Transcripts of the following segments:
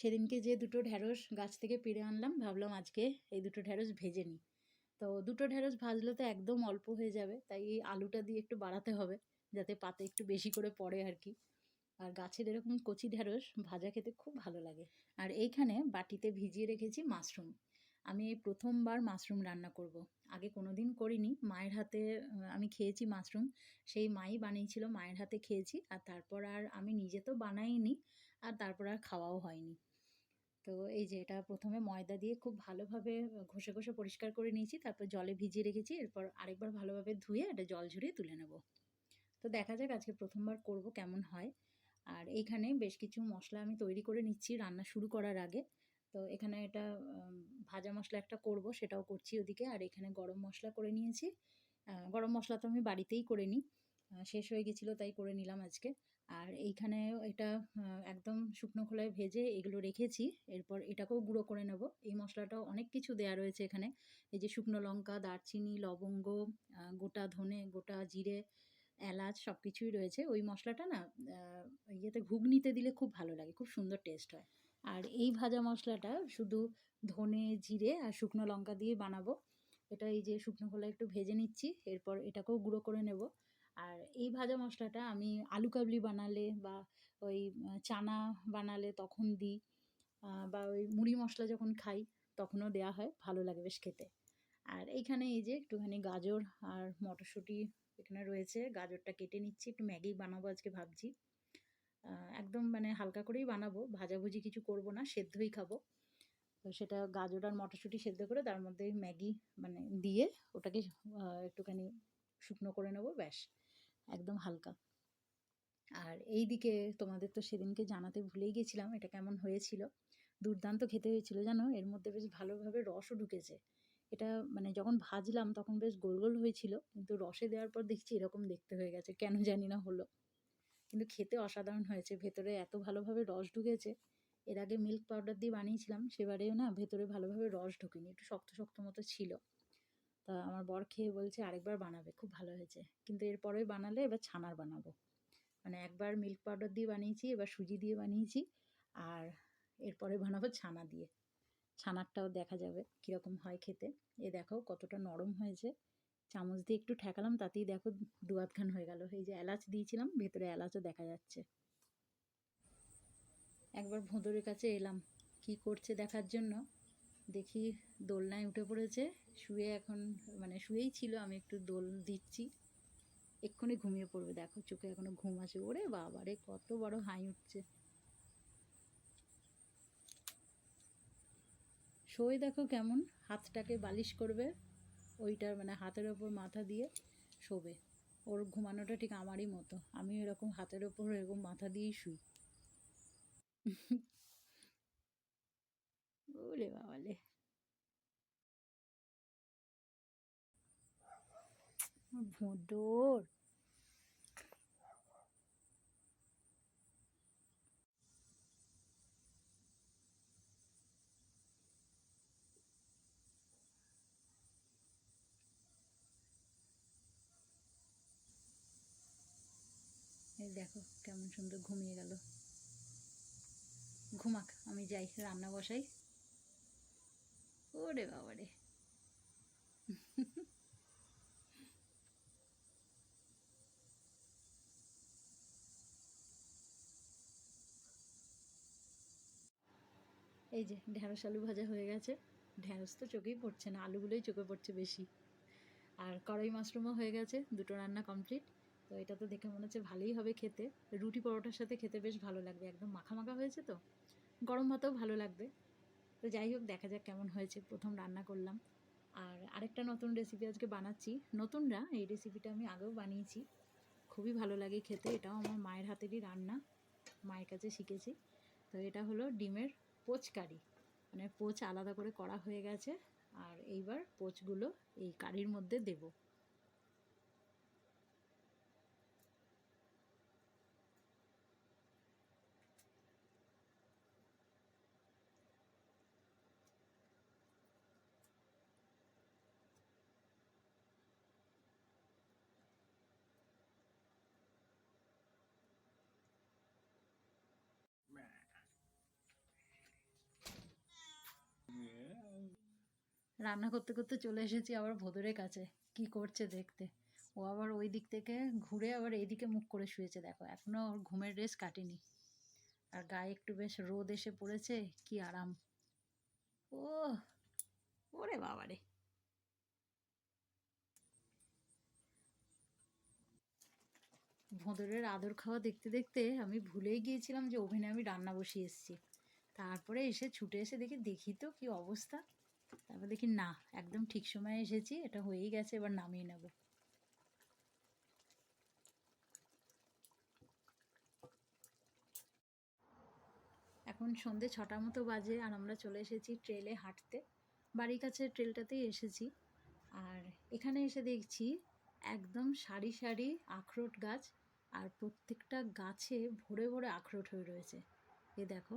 সেদিনকে যে দুটো ঢ্যাঁড়স গাছ থেকে পেড়ে আনলাম, ভাবলাম আজকে এই দুটো ঢ্যাঁড়স ভেজে নিই। তো দুটো ঢ্যাঁড়স ভাজলে তো একদম অল্প হয়ে যাবে, তাই এই আলুটা দিয়ে একটু বাড়াতে হবে, যাতে পাতে একটু বেশি করে পড়ে আর কি। আর গাছের এরকম কচি ঢ্যাঁড়স ভাজা খেতে খুব ভালো লাগে। আর এইখানে বাটিতে ভিজিয়ে রেখেছি মাশরুম। আমি এই প্রথমবার মাশরুম রান্না করব। আগে কোনো দিন করিনি, মায়ের হাতে আমি খেয়েছি মাশরুম, সেই মাই বানিয়েছিল, মায়ের হাতে খেয়েছি, আর তারপর আর আমি নিজে তো বানাইনি, আর তারপর আর খাওয়াও হয়নি। তো এই যে এটা প্রথমে ময়দা দিয়ে খুব ভালোভাবে ঘষে ঘষে পরিষ্কার করে নিয়েছি, তারপর জলে ভিজিয়ে রেখেছি, এরপর আরেকবার ভালোভাবে ধুয়ে এটা জল ঝরিয়ে তুলে নেব। তো দেখা যাক আজকে প্রথমবার করব কেমন হয়। আর এইখানে বেশ কিছু মশলা আমি তৈরি করে নিচ্ছি রান্না শুরু করার আগে। তো এখানে এটা ভাজা মশলা একটা করব, সেটাও করছি ওদিকে। আর এখানে গরম মশলা করে নিয়েছি। গরম মশলা তো আমি বাড়িতেই করে নিই। শেষ হয়ে গেছিল তাই করে নিলাম আজকে। আর এইখানে এটা একদম শুকনো খোলায় ভেজে এগুলো রেখেছি। এরপর এটাকেও গুঁড়ো করে নেব। এই মশলাটাও অনেক কিছু দেয়া রয়েছে এখানে। এই যে শুকনো লঙ্কা, দারচিনি, লবঙ্গ গোটা ধনে, গোটা জিরে, এলাচ সব কিছুই রয়েছে। ওই মশলাটা না ইয়েতে ঘুগনিতে দিলে খুব ভালো লাগে, খুব সুন্দর টেস্ট হয়। আর এই ভাজা মশলাটা শুধু ধনে, জিরে আর শুকনো লঙ্কা দিয়ে বানাবো। এটা এই যে শুকনো খোলা একটু ভেজে নিচ্ছি, এরপর এটাকেও গুঁড়ো করে নেব। আর এই ভাজা মশলাটা আমি আলু কাবলি বানালে বা ওই চানা বানালে তখন দিই বা ওই মুড়ি মশলা যখন খাই তখনও দেয়া হয়, ভালো লাগে বেশ খেতে। আর এইখানে এই যে একটুখানি গাজর আর মটরশুঁটি এখানে রয়েছে, গাজরটা কেটে নিচ্ছি, একটু ম্যাগি বানাবো আজকে ভাবছি। একদম মানে হালকা করেই বানাবো, ভাজাভুজি কিছু করব না, সেদ্ধই খাব। তো সেটা গাজর আর মটরশুঁটি সেদ্ধ করে তার মধ্যে ম্যাগি মানে দিয়ে ওটাকে একটুখানি শুকনো করে নেব, ব্যাস। একদম হালকা। আর এই দিকে তোমাদের তো সেদিনকে জানাতে ভুলেই গেছিলাম এটা কেমন হয়েছিল। দুর্দান্ত খেতে হয়েছিল জানো? এর মধ্যে বেশ ভালোভাবে রসও ঢুকেছে। এটা মানে যখন ভাজলাম তখন বেশ গোল গোল হয়েছিল, কিন্তু রসে দেওয়ার পর দেখছি এরকম দেখতে হয়ে গেছে, কেন জানি না হলো। কিন্তু খেতে অসাধারণ হয়েছে, ভেতরে এত ভালোভাবে রস ঢুকেছে। এর আগে মিল্ক পাউডার দিয়ে বানিয়েছিলাম, সেবারেও না ভেতরে ভালোভাবে রস ঢোকেনি, একটু শক্ত শক্ত মতো ছিল। তা আমার বর খেয়ে বলছে, আরেকবার বানাবে, খুব ভালো হয়েছে। কিন্তু এরপরে বানালে, এবার ছানার বানাবো। মানে একবার মিল্ক পাউডার দিয়ে বানিয়েছি, এবার সুজি দিয়ে বানিয়েছি, আর এরপরে বানাবো ছানা দিয়ে। ছানারটাও দেখা যাবে কীরকম হয় খেতে। এ দেখো কতটা নরম হয়েছে। চামচ দিয়ে একটু ঠেকালাম, তাতেই দেখো দু আধখান হয়ে গেল। এই যে এলাচ দিয়েছিলাম, ভেতরে এলাচও দেখা যাচ্ছে। একবার ভোঁদরের কাছে এলাম, কি করছে দেখার জন্য? দেখি দোলনায় উঠে পড়েছে। শুয়ে এখন মানে শুয়েই ছিল, আমি একটু দোল দিচ্ছি। এক্ষুনি ঘুমিয়ে পড়বে, দেখো চোখে এখনও ঘুম আছে ওরে বাবারে, কত বড় হাই উঠছে। শোয় দেখো কেমন, হাতটাকে বালিশ করবে ওইটার মানে হাতের ওপর মাথা দিয়ে শোবে। ওর ঘুমানোটা ঠিক আমারই মতো আমি এরকম হাতের ওপর এরকম মাথা দিয়েই শুই। ওরে বাবালে ভোঁদর এই দেখো কেমন সুন্দর ঘুমিয়ে গেল। ঘুমাক আমি যাই রান্না বসাই। ওরে বাবা রে এই যে ঢ্যাঁড়স আলু ভাজা হয়ে গেছে। ঢ্যাঁড়স তো চোখেই পড়ছে না, আলুগুলোই চোখে পড়ছে বেশি। আর কড়াই মাশরুমও হয়ে গেছে, দুটো রান্না কমপ্লিট। তো এটা তো দেখে মনে হচ্ছে ভালোই হবে খেতে। রুটি পরোটার সাথে খেতে বেশ ভালো লাগবে, একদম মাখা মাখা হয়েছে তো। গরম ভাতেও ভালো লাগবে। তো যাই হোক, দেখা যাক কেমন হয়েছে। প্রথম রান্না করলাম। আর আরেকটা নতুন রেসিপি আজকে বানাচ্ছি। নতুনরা এই রেসিপিটা আমি আগেও বানিয়েছি। খুবই ভালো লাগে খেতে। এটাও আমার মায়ের হাতেরই রান্না। মায়ের কাছে শিখেছি। তো এটা হলো ডিমের পোচ কারি। মানে পোচ আলাদা করে করা হয়ে গেছে। আর এইবার পোচগুলো এই কারির মধ্যে দেবো। রান্না করতে করতে চলে এসেছি আবার ভোদরের কাছে। কি করছে দেখতে। ও আবার ওই দিক থেকে ঘুরে আবার এইদিকে মুখ করে শুয়েছে। দেখো, এখনও ওর ঘুমের রেস কাটেনি। আর গায়ে একটু বেশ রোদ এসে পড়েছে, কি আরাম। ও ওরে বাবারে ভোঁদরের আদর খাওয়া দেখতে দেখতে আমি ভুলেই গিয়েছিলাম যে ওভেনে আমি রান্না বসিয়ে এসেছি। তারপরে এসে ছুটে এসে দেখি দেখি তো কি অবস্থা। তারপর দেখি না, একদম ঠিক সময়ে এসেছি, এটা হয়েই গেছে, এবার নামিয়ে নেব। এখন সন্ধে ছটার মতো বাজে, আর আমরা চলে এসেছি ট্রেলে হাঁটতে। বাড়ির কাছে ট্রেলটাতেই এসেছি। আর এখানে এসে দেখছি একদম সারি সারি আখরোট গাছ, আর প্রত্যেকটা গাছে ভরে ভরে আখরোট হয়ে রয়েছে। এ দেখো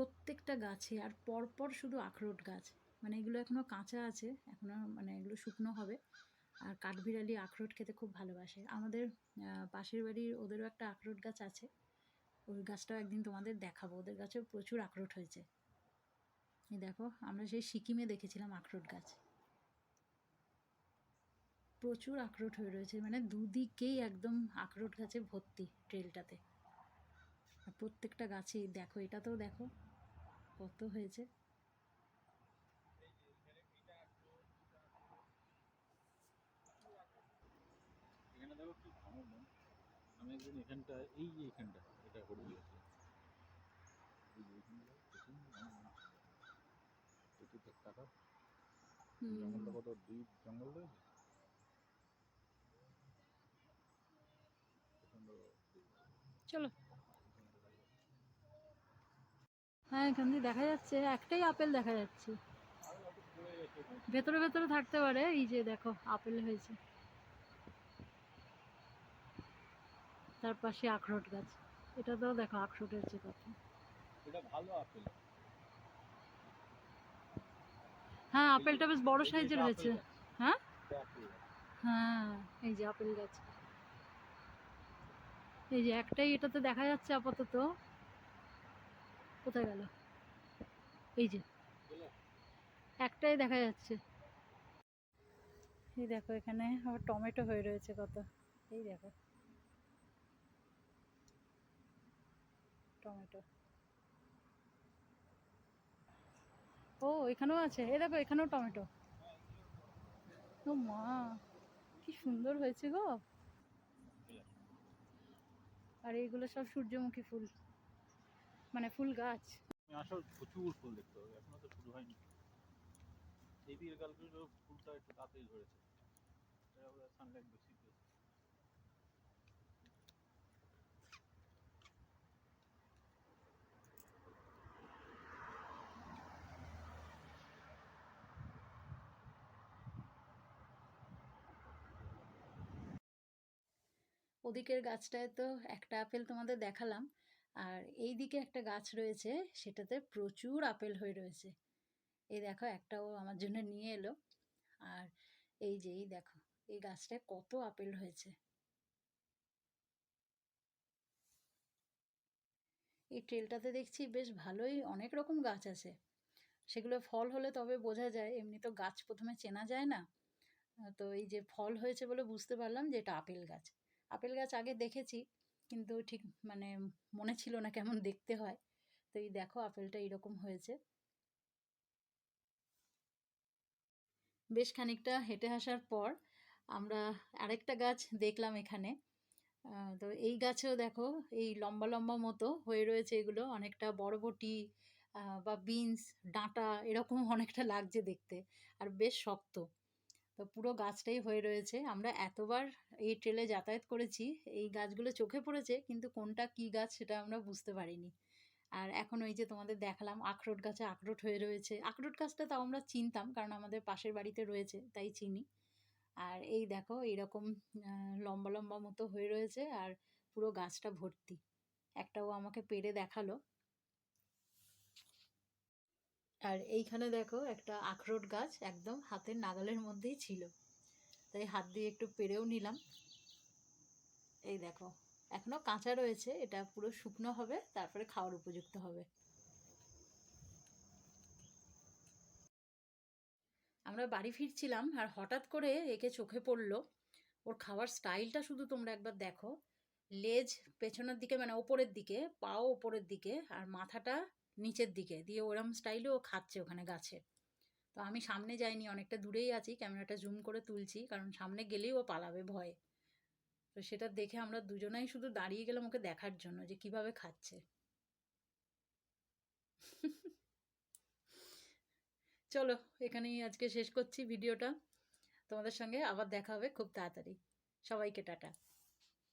প্রত্যেকটা গাছে আর পরপর শুধু আখরোট গাছ। মানে এগুলো এখনও কাঁচা আছে, এখনও মানে এগুলো শুকনো হবে। আর কাঠবিড়ালি আখরোট খেতে খুব ভালোবাসে। আমাদের পাশের বাড়ির ওদেরও একটা আখরোট গাছ আছে। ওই গাছটাও একদিন তোমাদের দেখাবো। ওদের গাছেও প্রচুর আখরোট হয়েছে। এই দেখো, আমরা সেই সিকিমে দেখেছিলাম আখরোট গাছ। প্রচুর আখরোট হয়ে রয়েছে। মানে দুদিকেই একদম আখরোট গাছে ভর্তি ট্রেলটাতে। আর প্রত্যেকটা গাছেই, দেখো, এটাতেও দেখো। কত হয়েছে? এখানে দেখো কি আমি একদিন এখানটা এই যে এখানটা এটা করে জঙ্গলটা কত ডিপ জঙ্গল রয়েছে? চলো। হ্যাঁ এখান দিয়ে দেখা যাচ্ছে একটাই আপেল দেখা যাচ্ছে। ভেতরে ভেতরে থাকতে পারে এই যে দেখো আপেল হয়েছে। তার পাশে আখরোট গাছ এটাতেও দেখো আখরোট হয়েছে কত এটা ভালো আপেল। হ্যাঁ আপেলটা বেশ বড় সাইজের হয়েছে। হ্যাঁ? এটা। হ্যাঁ এই যে আপেল গাছ। এই যে একটাই এটাতে দেখা যাচ্ছে আপাতত। কোথায় গেল? এই যে। একটাই দেখা যাচ্ছে। এই দেখো এখানে আবার টমেটো হয়ে রয়েছে কত। এই দেখো। টমেটো। ও, এখানেও আছে। এই দেখো, এখানেও টমেটো। ও মা, কি সুন্দর হয়েছে গো। আর এইগুলো সব সূর্যমুখী ফুল। মানে ফুল গাছ। আমি আসলে প্রচুর ফুল দেখতে হবে এখনও তো শুরু হয়নি। এই দিকে কালকে ফুলটা একটু তাড়াতাড়ি ধরেছে। সানলাইট বেশি পেয়েছে। ওদিকের গাছটায় তো একটা আপেল তোমাদের দেখালাম। আর এই দিকে একটা গাছ রয়েছে, সেটাতে প্রচুর আপেল হয়ে রয়েছে। এই দেখো, একটাও আমার জন্য নিয়ে এলো। আর এই যে, এই দেখো, এই গাছটায় কত আপেল হয়েছে। এই ট্রেলটাতে দেখছি বেশ ভালোই অনেক রকম গাছ আছে। সেগুলো ফল হলে তবে বোঝা যায়, এমনি তো গাছ প্রথমে চেনা যায় না। তো এই যে, ফল হয়েছে বলে বুঝতে পারলাম যে, এটা আপেল গাছ। আপেল গাছ আগে দেখেছি কিন্তু ঠিক মানে মনে ছিল না কেমন দেখতে হয়। তো এই দেখো আপেলটা এরকম হয়েছে। বেশ খানিকটা হেঁটে আসার পর আমরা আরেকটা গাছ দেখলাম এখানে। তো এই গাছেও দেখো এই লম্বা লম্বা মতো হয়ে রয়েছে এগুলো। অনেকটা বরবটি বা বিনস, ডাঁটা এরকম অনেকটা লাগছে দেখতে। আর বেশ শক্ত। তো পুরো গাছটাই হয়ে রয়েছে। আমরা এতবার এই ট্রেলে যাতায়াত করেছি, এই গাছগুলো চোখে পড়েছে, কিন্তু কোনটা কি গাছ সেটা আমরা বুঝতে পারিনি। আর এখন ওই যে তোমাদের দেখালাম, আখরোট গাছে আখরোট হয়ে রয়েছে। আখরোট গাছটা তাও আমরা চিনতাম, কারণ আমাদের পাশের বাড়িতে রয়েছে, তাই চিনি। আর এই দেখো, এইরকম লম্বা লম্বা মতো হয়ে রয়েছে, আর পুরো গাছটা ভর্তি। একটাও আমাকে পেরে দেখাল। আর এইখানে দেখো একটা আখরোট গাছ একদম হাতের নাগালের মধ্যেই ছিল। তাই হাত দিয়ে একটু পেরেও নিলাম। এই দেখো, এখনও কাঁচা রয়েছে, এটা পুরো শুকনো হবে, তারপরে খাওয়ার উপযুক্ত হবে। আমরা বাড়ি ফিরছিলাম আর হঠাৎ করে একে চোখে পড়ল। ওর খাওয়ার স্টাইলটা শুধু তোমরা একবার দেখো। লেজ পেছনের দিকে মানে ওপরের দিকে, পাও ওপরের দিকে, আর মাথাটা নিচের দিকে। দিয়ে ওরম স্টাইলে ও খাচ্ছে ওখানে গাছে। তো আমি সামনে যাইনি, অনেকটা দূরেই আছি, ক্যামেরাটা জুম করে তুলছি, কারণ সামনে গেলেই ও পালাবে ভয়ে। তো সেটা দেখে আমরা দুজনাই শুধু দাঁড়িয়ে গেলাম ওকে দেখার জন্য যে কীভাবে খাচ্ছে। চলো, এখানেই আজকে শেষ করছি ভিডিওটা। তোমাদের সঙ্গে আবার দেখা হবে খুব তাড়াতাড়ি। সবাইকে টাটা।